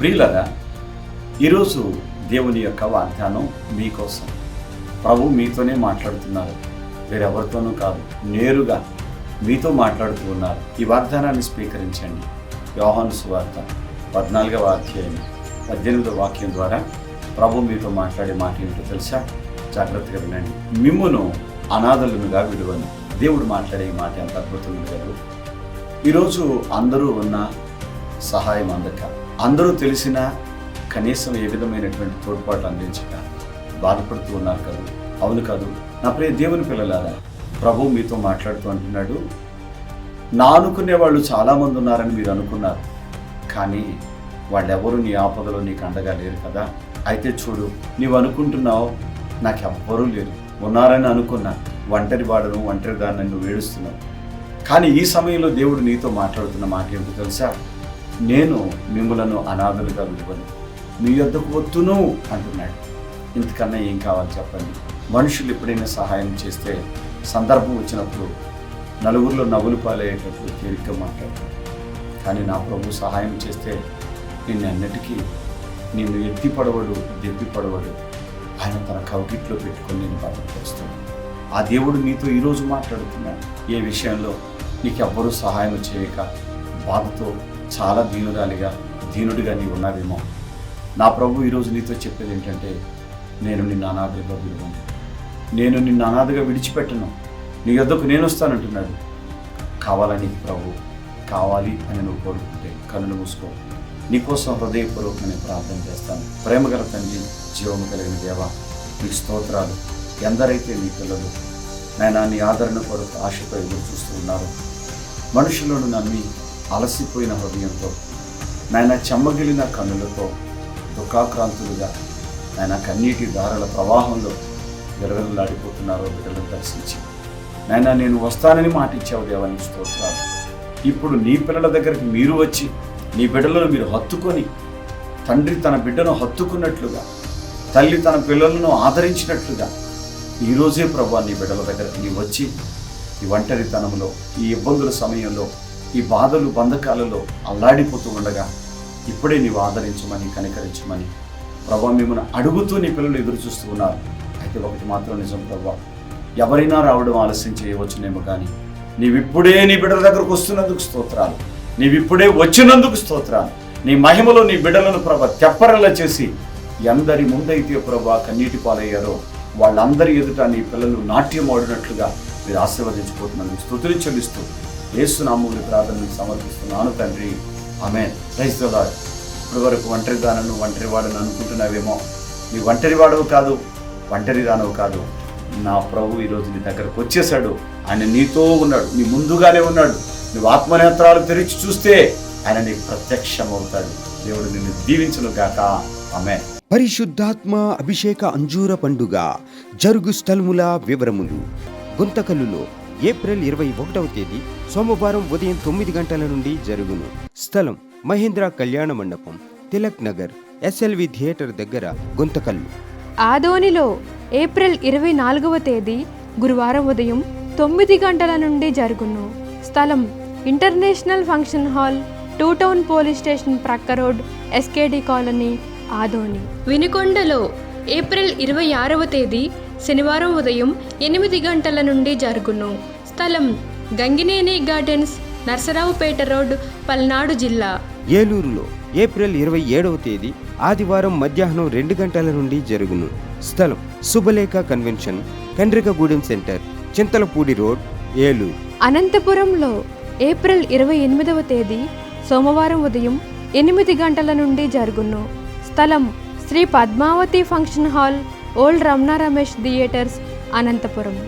ప్రియులరా ఈరోజు దేవుని యొక్క వాగ్దానం మీకోసం. ప్రభు మీతోనే మాట్లాడుతున్నారు. వేరెవరితోనూ కాదు నేరుగా మీతో మాట్లాడుతూ ఉన్నారు. ఈ వాగ్దానాన్ని స్వీకరించండి. యోహాను సువార్త పద్నాలుగవ అధ్యాయం పద్దెనిమిదవ వాక్యం ద్వారా ప్రభు మీతో మాట్లాడే మాట ఏంటో తెలుసా? జాగ్రత్తగా వినండి. మిమ్మును అనాథలునుగా విడువను. దేవుడు మాట్లాడే ఈ మాట ఎంత అద్భుతంగా ఈరోజు అందరూ ఉన్న సహాయం అందక అందరూ తెలిసిన కనీసం ఏ విధమైనటువంటి తోడ్పాటు అందించక బాధపడుతూ ఉన్నారు కాదు? అవును కాదు? నా ప్రియ దేవుని పిల్లలారా ప్రభు మీతో మాట్లాడుతూ అంటున్నాడు నా అనుకునే వాళ్ళు చాలామంది ఉన్నారని మీరు అనుకున్నారు కానీ వాళ్ళెవరు నీ ఆపదలో నీకు అండగా లేరు కదా. అయితే చూడు నీవు అనుకుంటున్నావు నాకెవ్వరూ లేరు. ఉన్నారని అనుకున్నా ఒంటరి వాడను ఒంటరి దాన్ని నువ్వు ఏడుస్తున్నావు. కానీ ఈ సమయంలో దేవుడు నీతో మాట్లాడుతున్న మాట ఏమిటో తెలుసా? నేను మిమ్మలను అనాథలుగా విలువను మీ యొద్దకు వద్దును అంటున్నాడు. ఇంతకన్నా ఏం కావాలి చెప్పండి. మనుషులు ఎప్పుడైనా సహాయం చేస్తే సందర్భం వచ్చినప్పుడు నలుగురిలో నవ్వులు పాలయ్యేటప్పుడు తేలిగ్గా మాట్లాడతాడు కానీ నా ప్రభు సహాయం చేస్తే నిన్ను అన్నిటికీ నిన్ను ఎత్తి పడవడు దెప్పి పడవడు. ఆయన తన కవకిట్లో పెట్టుకొని నేను భద్రపరుస్తాడు. ఆ దేవుడు నీతో ఈరోజు మాట్లాడుతున్నాడు. ఏ విషయంలో నీకెవ్వరూ సహాయం చేయక బాధతో చాలా దీనురాలిగా దీనుడిగా నీవు ఉన్నావేమో. నా ప్రభు ఈరోజు నీతో చెప్పేది ఏంటంటే నేను నిన్ను అనాథగా విలువను నేను నిన్ను అనాథగా విడిచిపెట్టను. నీ యొద్దకు నేను వస్తానంటున్నాడు. కావాలని ప్రభు? కావాలి అని నువ్వు కోరుకుంటే కన్నులు మూసుకో. నీకోసం హృదయపూర్వకమైన ప్రార్థన చేస్తాను. ప్రేమగల తండ్రి జీవము కలిగిన దేవ నీ స్తోత్రాలు. ఎందరైతే నీ పిల్లలు నాయన నీ ఆదరణ కొరకు ఆశతో ఎదురు చూస్తూ ఉన్నారు. మనుషులను నమ్మి అలసిపోయిన హృదయంతో నాయన చెమ్మగిలిన కన్నులతో దుఃఖాక్రాంతులుగా ఆయన కన్నీటి దారల ప్రవాహంలో విరవెల్లాడిపోతున్నారో బిడ్డలను దర్శించి. నాయన నేను వస్తానని మాట ఇచ్చావు స్తోత్రాలు. ఇప్పుడు నీ పిల్లల దగ్గరికి మీరు వచ్చి నీ బిడ్డలను మీరు హత్తుకొని తండ్రి తన బిడ్డను హత్తుకున్నట్లుగా తల్లి తన పిల్లలను ఆదరించినట్లుగా ఈరోజే ప్రభు నీ బిడ్డల దగ్గరికి నీ వచ్చి ఈ ఒంటరితనంలో ఈ ఇబ్బందుల సమయంలో ఈ బాధలు బంధకాలలో అల్లాడిపోతూ ఉండగా ఇప్పుడే నీవు ఆదరించమని కనికరించమని ప్రభా మిమ్మల్ని అడుగుతూ నీ పిల్లలు ఎదురు చూస్తూ ఉన్నారు. అయితే ఒకటి మాత్రం నిజం ప్రభా ఎవరైనా రావడం ఆలస్యం చేయవచ్చునేమో కానీ నీవిప్పుడే నీ బిడ్డల దగ్గరకు వస్తున్నందుకు స్తోత్రాలు. నీవిప్పుడే వచ్చినందుకు స్తోత్రాలు. నీ మహిమలో నీ బిడ్డలను ప్రభ తెప్పరలా చేసి ఎందరి ముందైతే ప్రభా కన్నీటి పాలయ్యారో వాళ్ళందరి ఎదుట నీ పిల్లలు నాట్యం ఆడినట్లుగా మీరు ఆశీర్వదించిపోతున్నందుకు స్థుతులు చెల్లిస్తూ ఏసునామూలి ప్రార్థనలు సమర్పిస్తున్నాను తండ్రి. ఆమె రైతులా ఇప్పటి వరకు ఒంటరి దానను అనుకుంటున్నావేమో? నీ ఒంటరి వాడవు కాదు ఒంటరిదానవు కాదు. నా ప్రభు ఈరోజు నీ దగ్గరకు వచ్చేసాడు ఆయన నీతో ఉన్నాడు నీ ముందుగానే ఉన్నాడు. నువ్వు ఆత్మనేత్రాలు తెరిచి చూస్తే ఆయన నీకు ప్రత్యక్షమవుతాడు. దేవుడు నిన్ను దీవించును గాక. ఆమె పరిశుద్ధాత్మ అభిషేక అంజూర పండుగ జరుగు స్థలముల వివరములు. గుంతకల్లులో ఏప్రిల్ ఇరవై ఒకటవ తేదీ సోమవారం ఉదయం తొమ్మిది గంటల నుండి జరుగును. స్థలం మహేంద్ర కళ్యాణ మండపం తిలక్ నగర్ ఎస్ఎల్వి థియేటర్ దగ్గర గుంతకల్లు. ఆదోనిలో ఏప్రిల్ ఇరవై నాలుగవ తేదీ గురువారం ఉదయం తొమ్మిది గంటల నుండి జరుగును. స్థలం international function hall two town police station ప్రక్క రోడ్ ఎస్కేడి కాలనీ ఆదోని. వినుకొండలో ఏప్రిల్ ఇరవై ఆరవ తేదీ శనివారం ఉదయం ఎనిమిది గంటల నుండి జరుగును. స్థలం గంగినేని గార్డెన్స్ నర్సరావుపేట రోడ్ పల్నాడు జిల్లా. ఏలూరులో ఏప్రిల్ ఇరవై ఏడవ తేదీ ఆదివారం మధ్యాహ్నం రెండు గంటల నుండి జరుగును. స్థలం Shubhalekha convention Kandrikagudem centre Chintalapudi road Eluru. అనంతపురంలో ఏప్రిల్ ఇరవై ఎనిమిదవ తేదీ సోమవారం ఉదయం ఎనిమిది గంటల నుండి జరుగును. స్థలం Sri Padmavathi function hall old Ramana Ramesh theatres Anantapur.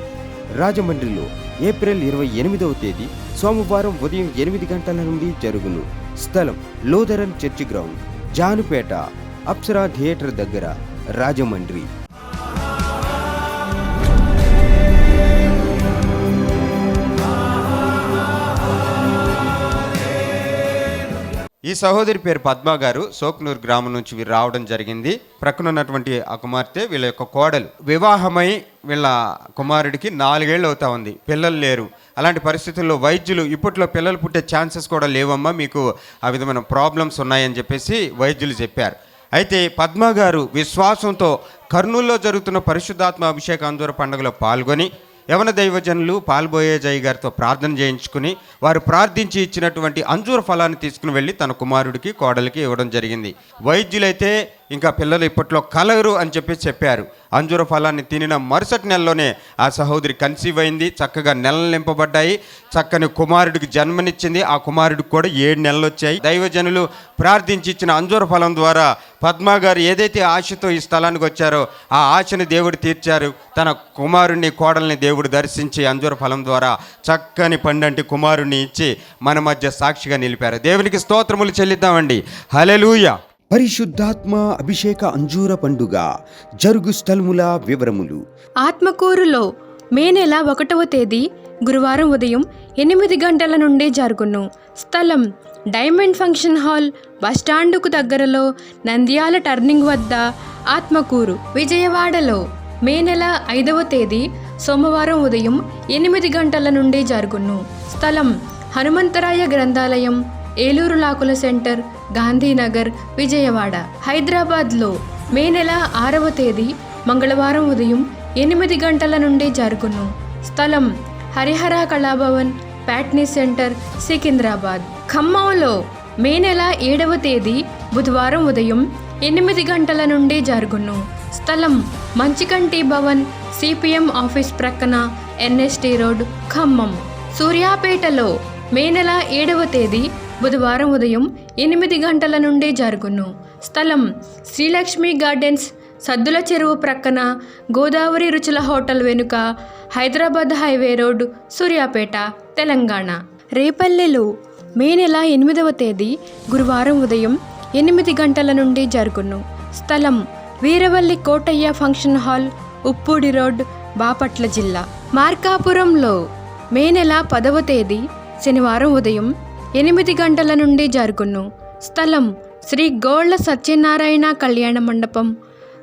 రాజమండ్రిలో ఏప్రిల్ ఇరవై ఎనిమిదవ తేదీ సోమవారం ఉదయం ఎనిమిది గంటల నుండి జరుగును. స్థలం Lutheran church ground Janupeta Apsara theatre దగ్గర రాజమండ్రి. ఈ సహోదరి పేరు పద్మ గారు. సోక్నూరు గ్రామం నుంచి వీరు రావడం జరిగింది. ప్రక్కన ఉన్నటువంటి ఆ కుమార్తె వీళ్ళ యొక్క కోడలు. వివాహమై వీళ్ళ కుమారుడికి నాలుగేళ్ళు అవుతా ఉంది. పిల్లలు లేరు. అలాంటి పరిస్థితుల్లో వైద్యులు ఇప్పట్లో పిల్లలు పుట్టే ఛాన్సెస్ కూడా లేవమ్మా మీకు ఆ విధమైన ప్రాబ్లమ్స్ ఉన్నాయని చెప్పేసి వైద్యులు చెప్పారు. అయితే పద్మ గారు విశ్వాసంతో కర్నూలులో జరుగుతున్న పరిశుద్ధాత్మ అభిషేక అంజూర పండుగలో పాల్గొని యవన దైవజనులు పాల్బోయే జయ గారితో ప్రార్థన చేయించుకుని వారు ప్రార్థించి ఇచ్చినటువంటి అంజూర ఫలాన్ని తీసుకుని వెళ్ళి తన కుమారుడికి కోడలికి ఇవ్వడం జరిగింది. వైద్యులైతే ఇంకా పిల్లలు ఇప్పట్లో కలరు అని చెప్పి చెప్పారు. అంజూర ఫలాన్ని తినిన మరుసటి నెలలోనే ఆ సహోదరి కన్సీవ్ అయింది. చక్కగా నెలలు నింపబడ్డాయి. చక్కని కుమారుడికి జన్మనిచ్చింది. ఆ కుమారుడికి కూడా ఏడు నెలలు వచ్చాయి. దైవజనులు ప్రార్థించి ఇచ్చిన అంజూర ఫలం ద్వారా పద్మా గారు ఏదైతే ఆశతో ఈ స్థలానికి వచ్చారో ఆ ఆశని దేవుడు తీర్చారు. తన కుమారుణ్ణి కోడల్ని దేవుడు దర్శించి అంజూర ఫలం ద్వారా చక్కని పండంటి కుమారుణ్ణి ఇచ్చి మన మధ్య సాక్షిగా నిలిపారు. దేవునికి స్తోత్రములు చెల్లిద్దామండి. హలెలూయా పరిశుద్ధాత్మ అభిషేక అంజూర పండుగ జరుగు స్థలముల వివరములు. ఆత్మకూరులో మే నెల ఒకటవ తేదీ గురువారం ఉదయం ఎనిమిది గంటల నుండి జరుగును. స్థలం డైమండ్ ఫంక్షన్ హాల్ బస్టాండుకు దగ్గరలో నంద్యాల టర్నింగ్ వద్ద ఆత్మకూరు విజయవాడలో మే నెల ఐదవ తేదీ సోమవారం ఉదయం ఎనిమిది గంటల నుండి జరుగును. స్థలం హనుమంతరాయ గ్రంథాలయం ఏలూరు లాకుల సెంటర్ గాంధీనగర్ విజయవాడ. హైదరాబాద్లో మే నెల ఆరవ తేదీ మంగళవారం ఉదయం ఎనిమిది గంటల నుండి జరుగును. స్థలం హరిహర కళాభవన్ ప్యాట్నీ సెంటర్ సికింద్రాబాద్. ఖమ్మంలో మే నెల ఏడవ తేదీ బుధవారం ఉదయం ఎనిమిది గంటల నుండి జరుగును. స్థలం మంచికంటి భవన్ సిపిఎం ఆఫీస్ ప్రక్కన ఎన్ఎస్టి రోడ్ ఖమ్మం. సూర్యాపేటలో మే నెల ఏడవ తేదీ బుధవారం ఉదయం ఎనిమిది గంటల నుండి జరుగును. స్థలం శ్రీలక్ష్మి గార్డెన్స్. సద్దుల చెరువు ప్రక్కన గోదావరి రుచుల హోటల్ వెనుక హైదరాబాద్ హైవే రోడ్ సూర్యాపేట తెలంగాణ. రేపల్లెలో మే నెల ఎనిమిదవ తేదీ గురువారం ఉదయం ఎనిమిది గంటల నుండి జరుగును. స్థలం Veeravalli Kotaiah function hall Uppudi road Bapatla జిల్లా. మార్కాపురంలో మే నెల పదవ తేదీ శనివారం ఉదయం ఎనిమిది గంటల నుండి జరుగును. స్థలం శ్రీ గోళ్ళ సత్యనారాయణ కళ్యాణ మండపం.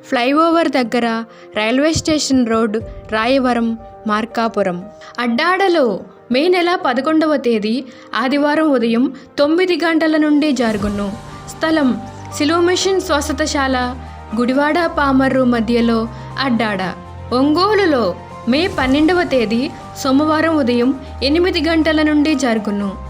ఫ్లైఓవర్ దగ్గర railway station road Rayavaram Markapuram. అడ్డాడలో May నెల పదకొండవ తేదీ ఆదివారం ఉదయం తొమ్మిది గంటల నుండి జరుగును. స్థలం సిలోమిషన్ స్వస్థతశాల గుడివాడ పామర్రు మధ్యలో అడ్డాడ. ఒంగోలులో మే పన్నెండవ తేదీ సోమవారం ఉదయం ఎనిమిది గంటల నుండి జరుగును.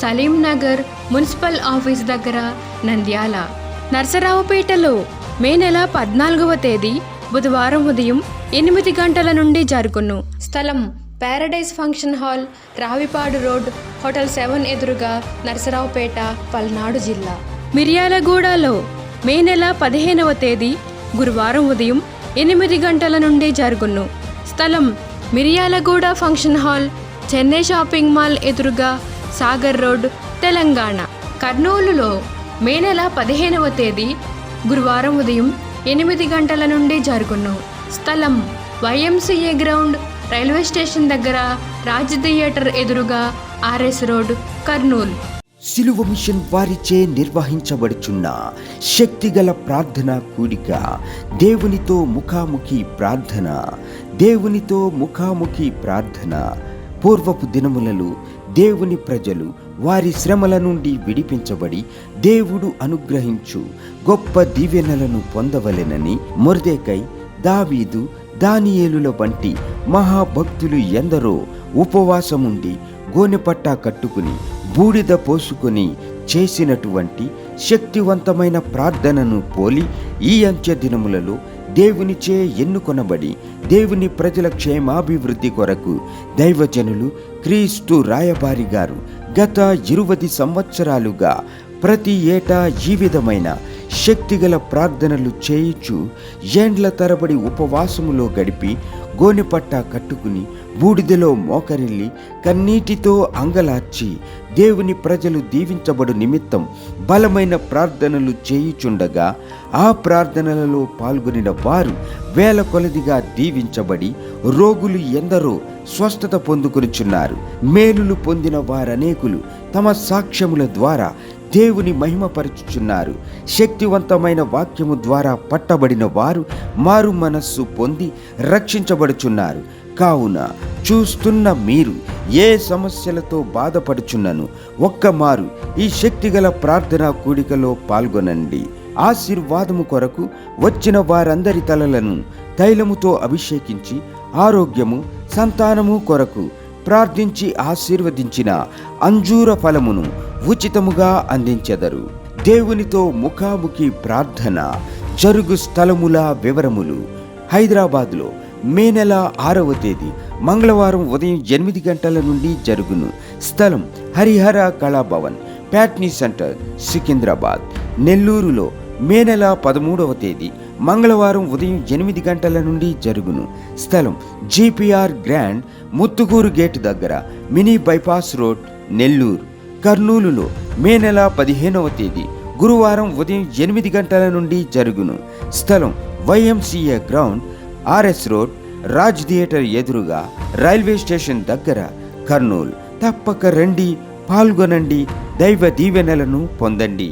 Saleem Nagar municipal office దగ్గర నంద్యాల. నరసరావుపేటలో మే నెల పద్నాలుగవ తేదీ బుధవారం ఉదయం ఎనిమిది గంటల నుండి జరుగును. స్థలం paradise function hall Ravipadu road hotel seven ఎదురుగా నరసరావుపేట పల్నాడు జిల్లా. మిర్యాలగూడలో మే నెల పదిహేనవ తేదీ గురువారం ఉదయం ఎనిమిది గంటల నుండి జరుగును. స్థలం Miryalaguda function hall Chennai shopping mall ఎదురుగా సాగర్ రోడ్ తెలంగాణ. కర్నూలులో మే నెల పదిహేనవ తేదీ గురువారం ఉదయం ఎనిమిది గంటల నుండి జరుగును. స్థలం వైఎంసీఏ గ్రౌండ్ రైల్వే స్టేషన్ దగ్గర రాజ్ థియేటర్ ఎదురుగా ఆర్ఎస్ రోడ్ కర్నూలు. సిలువ మిషన్ వారిచే నిర్వహించబడుచున్న శక్తిగల ప్రార్థన కూడిక దేవునితో ముఖాముఖి ప్రార్థన దేవునితో ముఖాముఖి ప్రార్థన. పూర్వపు దినములలో దేవుని ప్రజలు వారి శ్రమల నుండి విడిపించబడి దేవుడు అనుగ్రహించు గొప్ప దీవెనలను పొందవలెనని మొర్దెకై దావీదు దానియేలుల వంటి మహాభక్తులు ఎందరో ఉపవాసముండి గోనెపట్టా కట్టుకుని బూడిద పోసుకొని చేసినటువంటి శక్తివంతమైన ప్రార్థనను పోలి ఈ అంత్య దినములలో దేవునిచే ఎన్నుకొనబడి దేవుని ప్రజల క్షేమాభివృద్ధి కొరకు దైవజనులు క్రీస్తు రాయబారి గారు గత ఇరువది సంవత్సరాలుగా ప్రతి ఏటా ఈ విధమైన శక్తిగల ప్రార్థనలు చేయుచు ఏండ్ల తరబడి ఉపవాసములో గడిపి గోనెపట్ట కట్టుకుని బూడిదలో మోకరిల్లి కన్నీటితో అంగలార్చి దేవుని ప్రజలు దీవించబడు నిమిత్తం బలమైన ప్రార్థనలు చేయుచుండగా ఆ ప్రార్థనలలో పాల్గొనిన వారు వేల కొలదిగా దీవించబడి రోగులు ఎందరో స్వస్థత పొందుకొనిచున్నారు. మేలులు పొందిన వారనేకులు తమ సాక్ష్యముల ద్వారా దేవుని మహిమపరచుచున్నారు. శక్తివంతమైన వాక్యము ద్వారా పట్టబడిన వారు మారు మనస్సు పొంది రక్షించబడుచున్నారు. కావున చూస్తున్న మీరు ఏ సమస్యలతో బాధపడుచున్నను ఒక్క మారు ఈ శక్తిగల ప్రార్థనా కూడికలో పాల్గొనండి. ఆశీర్వాదము కొరకు వచ్చిన వారందరి తలలను తైలముతో అభిషేకించి ఆరోగ్యము సంతానము కొరకు ప్రార్థించి ఆశీర్వదించిన అంజూర ఫలమును ఉచితముగా అందించెదరు. దేవునితో ముఖాముఖి ప్రార్థన జరుగు స్థలముల వివరములు. హైదరాబాద్లో మే నెల ఆరవ తేదీ మంగళవారం ఉదయం ఎనిమిది గంటల నుండి జరుగును. స్థలం హరిహర కళాభవన్ ప్యాట్నీ సెంటర్ సికింద్రాబాద్. నెల్లూరులో మే నెల పదమూడవ తేదీ మంగళవారం ఉదయం ఎనిమిది గంటల నుండి జరుగును. స్థలం జీపీఆర్ గ్రాండ్ ముత్తుగూరు గేట్ దగ్గర మినీ బైపాస్ రోడ్ నెల్లూరు. కర్నూలులో మే నెల పదిహేనవ తేదీ గురువారం ఉదయం ఎనిమిది గంటల నుండి జరుగును. స్థలం YMCA ground RS road Raj theatre ఎదురుగా రైల్వే స్టేషన్ దగ్గర కర్నూలు. తప్పక రండి పాల్గొనండి దైవ దీవెనలను పొందండి.